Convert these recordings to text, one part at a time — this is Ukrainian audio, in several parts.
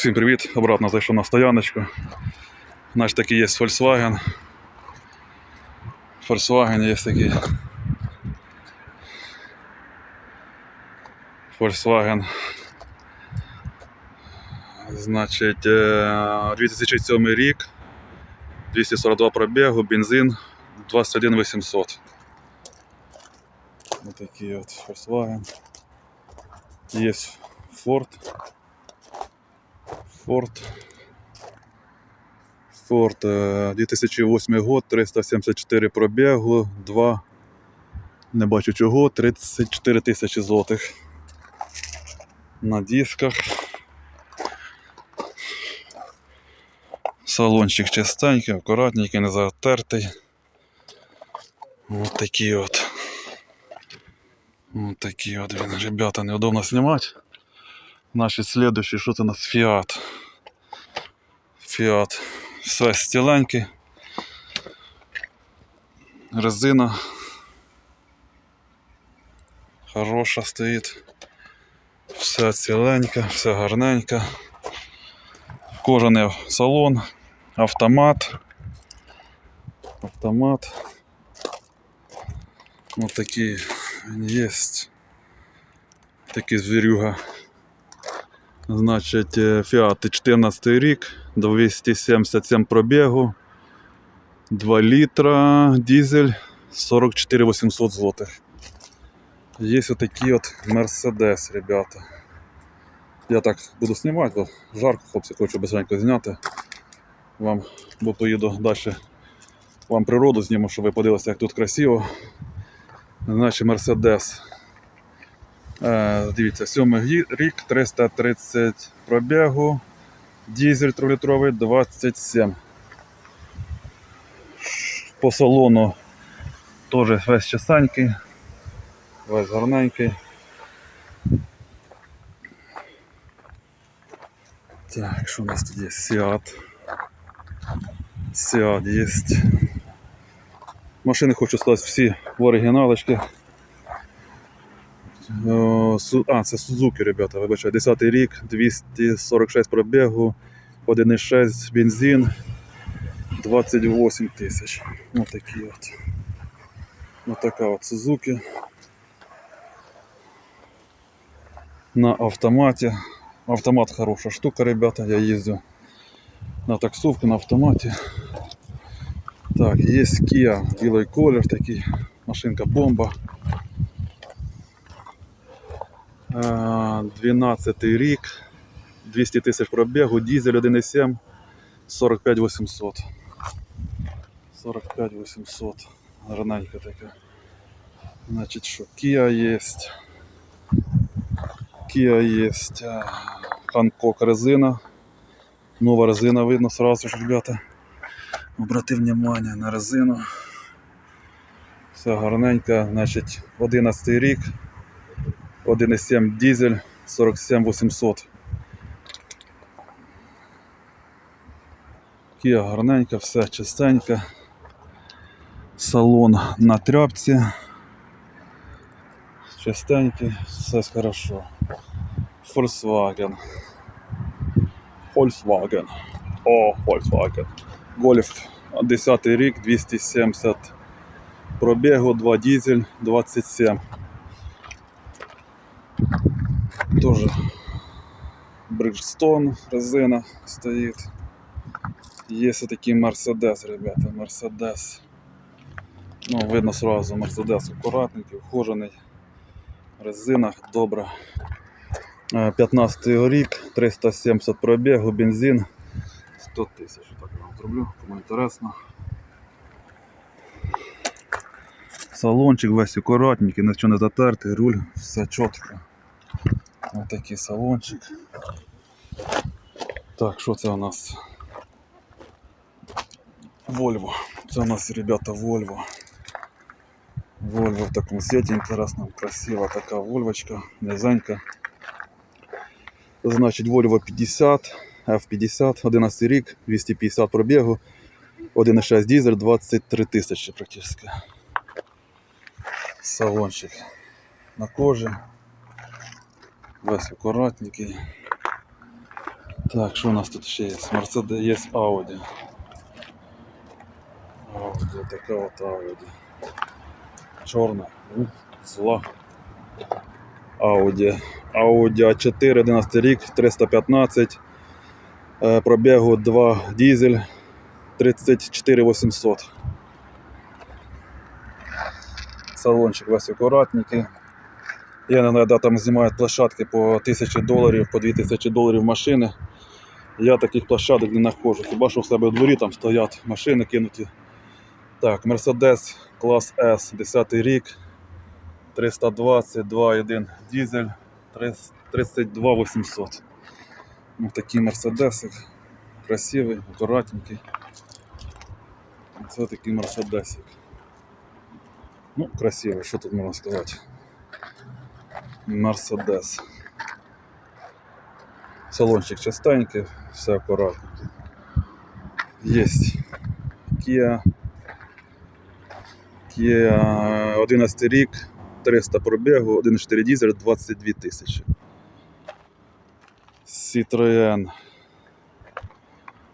Всім привіт! Обратно зайшов на стояночку. Наш такий є Volkswagen. Volkswagen є такий. Volkswagen. Значить, е, 2007 рік, 242 пробігу, бензин 21 800. Ось такий от Volkswagen. Є Ford. Ford. Ford е, 2008 год, 374 пробігу, 2, не бачу чого, 34 тисячі злотих. На дисках. Салончик чистенький, акуратненький, не затертий. Ось такий от. Ось такий от він. Ребята, неудобно знімати. Значить, следующий, що це у нас Fiat. Fiat. Все стіленьке. Резина. Хороша стоїть. Все ціленьке, все гарненьке. Кожаний салон, автомат. Автомат. Такий він є. Такий звірюга. Значить, е, Fiat 14 рік, 277 пробігу, 2 літра, дизель, 44 800 злотих. Є отакий от Mercedes, ребята. Я так буду знімати, бо жарко, хлопці, хочу быстренько зняти. Вам, бо поїду далі. Вам природу зніму, щоб ви подивилися, як тут красиво. Значить, Mercedes. Е, дивіться, сьомий рік, 330 пробігу, дизель 3-літровий 27. По салону теж весь часанький, весь гарненький. Так, що у нас тут є? Seat. Seat є. Машини хочу сказати всі в оригіналочці. Су- А, це Сузуки, ребята, вибачаю. 10 рік, 246 пробігу, 1,6 бензин, 28 тисяч. Ось такі от. Ось така от Сузуки. На автоматі. Автомат хороша штука, ребята. Я їздю на таксовку на автоматі. Так, є Kia, білий колір такий, машинка бомба. Е, 12 рік, 200 тисяч пробігу, дизель 1,7, 45 800. 45 800. Гарненька така. Значить, що Kia є. Kia є. Hankook резина. Нова резина видно сразу ж, ребята. Обрати внимание на резину. Все гарненько, значить 11 рік. 1,7 дизель 47 800. Kia гарненька, все чистенько. Салон на тряпці. Чистенький, все хорошо. Volkswagen. Volkswagen. О, Volkswagen. Golf 10 рік, 270 пробігу, 2 дизель, 27. Тоже Bridgestone резина стоит. Есть такие Mercedes, ребята, Mercedes. Ну, видно сразу, Mercedes аккуратненький, ухожений. Резина добра. Е, 15 рік, 370 пробігу, бензин 100 тисяч. Так я вам зроблю, кому інтересно. Салончик весь акуратненький, нічого не затертий, руль, все чітко. Ось такий салончик. Так, що це у нас? Volvo. Це у нас, ребята, Volvo. Volvo в такому світі інтересному, красива така Вольвочка, низенька. Значить, Volvo 50, F50, 11 рік, 250 пробігу, 1,6 дизель, 23 тисячі практично. Салончик на кожі. Весь акуратненький. Так, що у нас тут ще є? Є Audi. Audi, така от Audi. Чорна. Зла. Audi. Audi A4, 11 рік, 315. Е, Пробігу 2 дизель, 34 800. Салончик весь акуратненький. Я знаю, там знімають площадки по 1000 доларів, по 2000 доларів машини. Я таких площадок не знаходжу. Хіба що в себе у дворі там стоять машини кинуті. Так, Mercedes клас S, 10 рік, 320, 2.1 дизель, 32 800. Ну, такий мерседесик. Красивий, акуратненький. Це такий мерседесик. Ну, красивий, що тут можна сказати. Мерседес. Салончик чистенький, все акуратненький. Есть Kia. Kia 11 рік, 300 пробігу, 1.4 дизель, 22 тисячі. Citroen.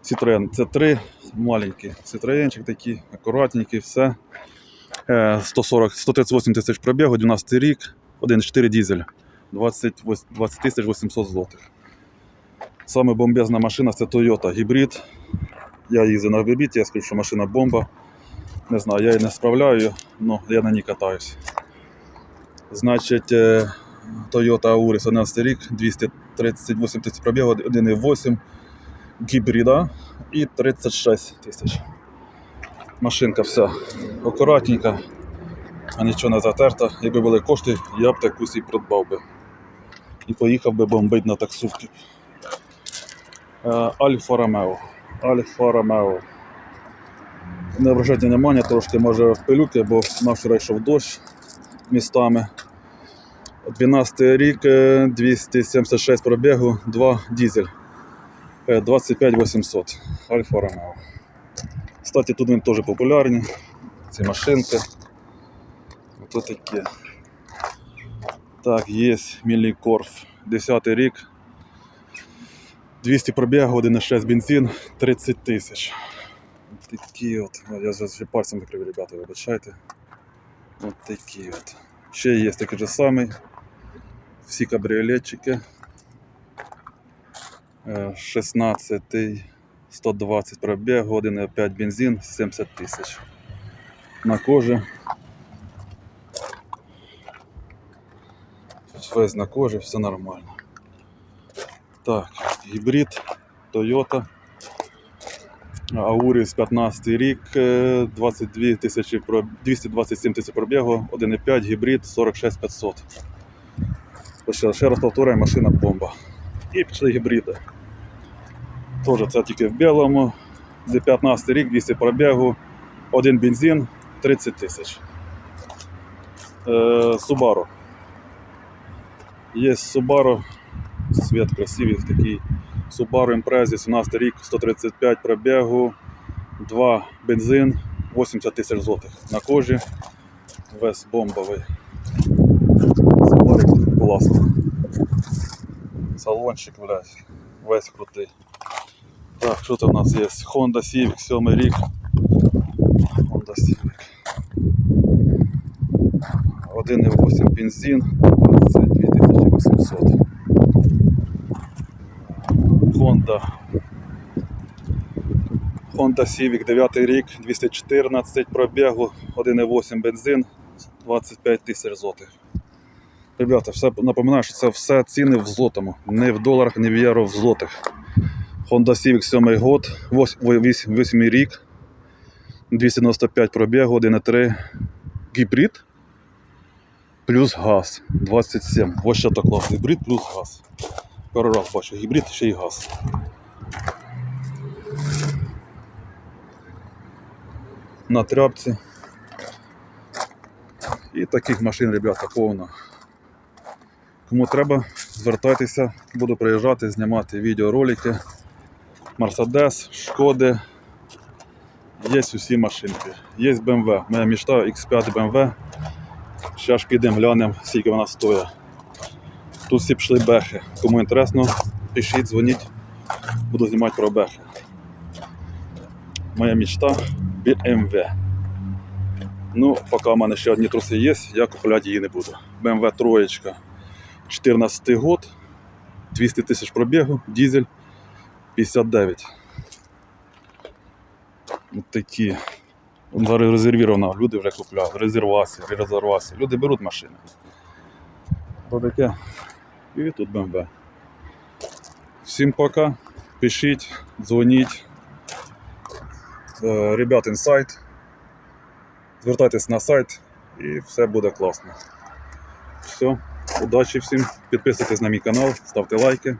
Citroen це 3 маленький Citroenчик такий, акуратненький, все. Е, 140, 138 тисяч пробігу, 12 рік, 1.4 дизель, 20, 20 тисяч 800 злотих. Саме бомбезна машина це Toyota гібрид. Я їздив на гібриді, я скажу, що машина бомба. Не знаю, я її не справляю, але я на ній катаюсь. Значить, е, Toyota Auris 11 рік, 238 тисяч пробігу, 1,8 гібрида і 36 тисяч. Машинка вся акуратненька, а нічого не затерта. Якби були кошти, я б таку і придбав би. І поїхав би бомбить на таксувки. Е, Альфа Ромео. Альфа Ромео. Не обращайте внимання, трошки може в пилюки, бо вчора йшов дощ містами. 12 рік, е, 276 пробігу, 2 дизель. Е, 25 800. Альфа Ромео. Кстати, тут вони теж популярні. Ці машинки. Ото такі. Так, є Мілікорф. 10 рік. 200 пробігу, 1,6 бензин, 30 тисяч. Такі от. Я зараз ще пальцем закрив, ребята, вибачайте. От такі от. Ще є такий же самий. Всі кабріолетчики. Е, 16, 120 пробігу, 1,5 бензин, 70 тисяч. На кожі. Тут на кожі, все нормально. Так, гібрид Toyota. Ауріс 15 рік, е, 22 тисячі 227 тисяч пробігу, 1,5 гібрид 46 500. Ще, раз повторюю, машина бомба. І пішли гібриди. Теж це тільки в білому. 15 рік, 200 пробігу, один бензин, 30 тисяч. Е, Subaru. Є Subaru, світ красивий такий. Subaru Impreza, 17 рік, 135 пробігу, 2 бензин, 80 тисяч злотих на кожі. Весь бомбовий. Subaru класно. Салончик, блядь, весь крутий. Так, що там у нас є? Honda Civic, 7 рік. Honda Civic. 1,8 бензин, 22 800. Honda. Honda Civic 9 рік, 214 пробігу, 1,8 бензин, 25 тисяч злотих. Ребята, все, напоминаю, що це все ціни в злотому. Не в доларах, не в євро, в злотих. Honda Civic 7 год, 8, 8 рік, 295 пробігу, 1,3 гібрид плюс газ 27. Ось що так клас. Гібрид плюс газ. Перший раз бачу гібрид ще й газ. На тряпці. І таких машин, ребята, повно. Кому треба, звертайтеся, буду приїжджати, знімати відеоролики. Мерседес, Шкоди. Є усі машинки. Є BMW. Моя мечта X5 BMW. Ж підемо глянемо, скільки вона стоїть. Тут всі пішли бехи. Кому інтересно, пишіть, дзвоніть. Буду знімати про бехи. Моя мечта BMW. Ну, поки в мене ще одні труси є, я купувати її не буду. BMW троєчка 14 год, 200 тисяч пробігу, дизель 59. От такі. Зараз резервіровано, люди вже купляють. Резервація, резервація. Люди беруть машини. Ось таке. І тут BMW. Всім пока. Пишіть, дзвоніть. Е, Ребят, інсайт. Звертайтесь на сайт і все буде класно. Все, удачі всім. Підписуйтесь на мій канал, ставте лайки.